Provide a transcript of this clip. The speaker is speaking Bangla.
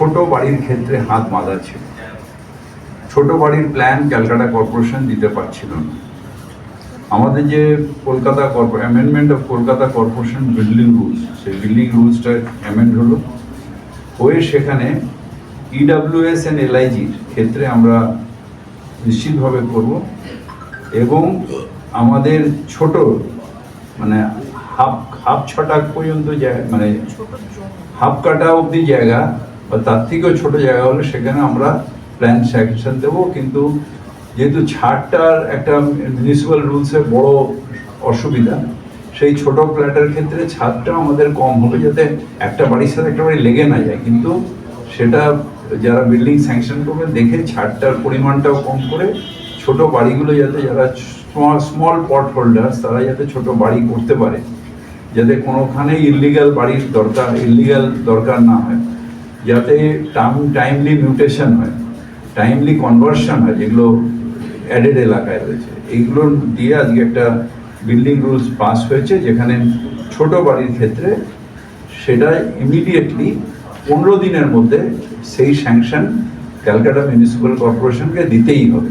ছোট বাড়ির ক্ষেত্রে হাত বাঁধা ছিল। ছোট বাড়ির প্ল্যান ক্যালকাটা কর্পোরেশন দিতে পারছিল না। আমাদের যে Kolkata amendment of Kolkata corporation building rules সেই বিল্ডিং রুলসটা অ্যামেন্ড হলো। হয়ে সেখানে ইডাব্লিউএস অ্যান্ড এলআইজির ক্ষেত্রে আমরা নিশ্চিতভাবে করব এবং আমাদের ছোট মানে হাফ হাফ ছটাক পর্যন্ত জায়গা মানে হাফ কাটা অবধি জায়গা বা তার থেকেও ছোট জায়গা হলে সেখানে আমরা প্ল্যান স্যাংশন দেবো। কিন্তু যেহেতু ছাড়টার একটা মিউনিসিপ্যাল রুলসের বড় অসুবিধা, সেই ছোট ফ্ল্যাটের ক্ষেত্রে ছাদটা আমাদের কম হবে যাতে একটা বাড়ির সাথে একটা বাড়ি লেগে না যায়। কিন্তু সেটা যারা বিল্ডিং স্যাংশন করবে, দেখে ছাদটার পরিমাণটাও কম করে ছোট বাড়িগুলো যাতে যারা স্মল পট হোল্ডার্স তারা যাতে ছোট বাড়ি করতে পারে। যাতে কোনোখানে ইলিগাল বাড়ির দরকার ইলিগাল দরকার না হয়। যাতে টাম টাইমলি মিউটেশন হয় টাইমলি কনভার্সন হয়, যেগুলো অ্যাডেড এলাকায় রয়েছে। এইগুলো দিয়ে আজকে একটা বিল্ডিং রুলস পাস হয়েছে, যেখানে ছোট বাড়ির ক্ষেত্রে সেটা ইমিডিয়েটলি পনেরো দিনের মধ্যে সেই স্যাংশন ক্যালকাটা মিউনিসিপ্যাল কর্পোরেশনকে দিতেই হবে।